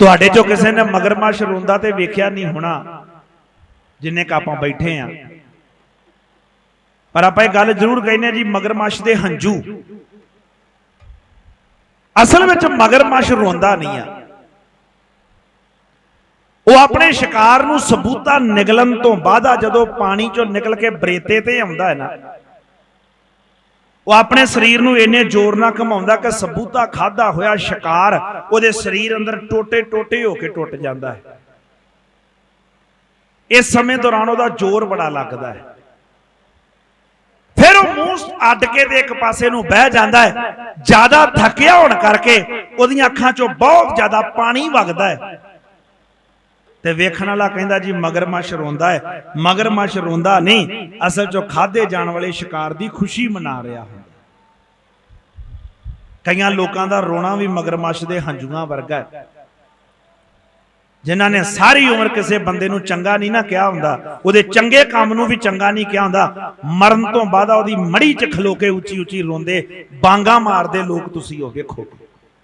ਤੁਹਾਡੇ ਚੋਂ ਕਿਸੇ ਨੇ ਮਗਰਮੱਛ ਰੋਂਦਾ ਤੇ ਵੇਖਿਆ ਨਹੀਂ ਹੋਣਾ, ਜਿੰਨੇ ਕ ਆਪਾਂ ਬੈਠੇ ਆ। ਪਰ ਆਪਾਂ ਇਹ ਗੱਲ ਜ਼ਰੂਰ ਕਹਿੰਦੇ ਆ ਜੀ, ਮਗਰਮੱਛ ਦੇ ਹੰਝੂ। ਅਸਲ ਵਿੱਚ ਮਗਰਮੱਛ ਰੋਂਦਾ ਨਹੀਂ ਆ। ਉਹ ਆਪਣੇ ਸ਼ਿਕਾਰ ਨੂੰ ਸਬੂਤਾ ਨਿਗਲਣ ਤੋਂ ਬਾਅਦ ਆ ਜਦੋਂ ਪਾਣੀ ਚੋਂ ਨਿਕਲ ਕੇ ਬਰੇਤੇ ਤੇ ਆਉਂਦਾ ਹੈ ਨਾ ਉਹ ਆਪਣੇ ਸਰੀਰ ਨੂੰ ਇੰਨੇ ਜ਼ੋਰ ਨਾਲ ਘਮਾਉਂਦਾ ਕਿ ਸਬੂਤਾ ਖਾਦਾ ਹੋਇਆ ਸ਼ਿਕਾਰ ਉਹਦੇ ਸਰੀਰ ਅੰਦਰ ਟੋਟੇ ਟੋਟੇ ਹੋ ਕੇ ਟੁੱਟ ਜਾਂਦਾ ਹੈ। ਇਸ ਸਮੇਂ ਦੌਰਾਨ ਉਹਦਾ ਜ਼ੋਰ ਬੜਾ ਲੱਗਦਾ ਹੈ। ਫਿਰ ਉਹ ਮੂੰਹ ਅੱਡ ਕੇ ਤੇ ਇੱਕ ਪਾਸੇ ਨੂੰ ਬਹਿ ਜਾਂਦਾ ਹੈ। ਜ਼ਿਆਦਾ ਥੱਕਿਆ ਹੋਣ ਕਰਕੇ ਉਹਦੀਆਂ ਅੱਖਾਂ ਚੋਂ ਬਹੁਤ ਜ਼ਿਆਦਾ ਪਾਣੀ ਵਗਦਾ ਹੈ। ਤੇ ਵੇਖਣ ਵਾਲਾ ਕਹਿੰਦਾ ਜੀ, ਮਗਰਮੱਛ ਰੋਂਦਾ ਹੈ। ਮਗਰਮੱਛ ਰੋਂਦਾ ਨਹੀਂ। ਅਸਲ 'ਚੋਂ ਖਾਦੇ ਜਾਣ ਵਾਲੇ ਸ਼ਿਕਾਰ ਦੀ ਖੁਸ਼ੀ ਮਨਾ ਰਿਹਾ ਹੁੰਦਾ ਕਈਆਂ ਲੋਕਾਂ ਦਾ ਰੋਣਾ ਵੀ ਮਗਰਮੱਛ ਦੇ ਹੰਝੂਆਂ ਵਰਗਾ ਹੈ। ਜਿਨ੍ਹਾਂ ਨੇ ਸਾਰੀ ਉਮਰ ਕਿਸੇ ਬੰਦੇ ਨੂੰ ਚੰਗਾ ਨਹੀਂ ਨਾ ਕਿਹਾ ਹੁੰਦਾ, ਉਹਦੇ ਚੰਗੇ ਕੰਮ ਨੂੰ ਵੀ ਚੰਗਾ ਨਹੀਂ ਕਿਹਾ ਹੁੰਦਾ। ਮਰਨ ਤੋਂ ਬਾਅਦ ਉਹਦੀ ਮੜੀ 'ਚ ਖਲੋ ਕੇ ਉੱਚੀ ਉੱਚੀ ਰੋਂਦੇ, ਬਾਂਗਾ ਮਾਰਦੇ ਲੋਕ ਤੁਸੀਂ ਉਹ ਵੇਖੋ।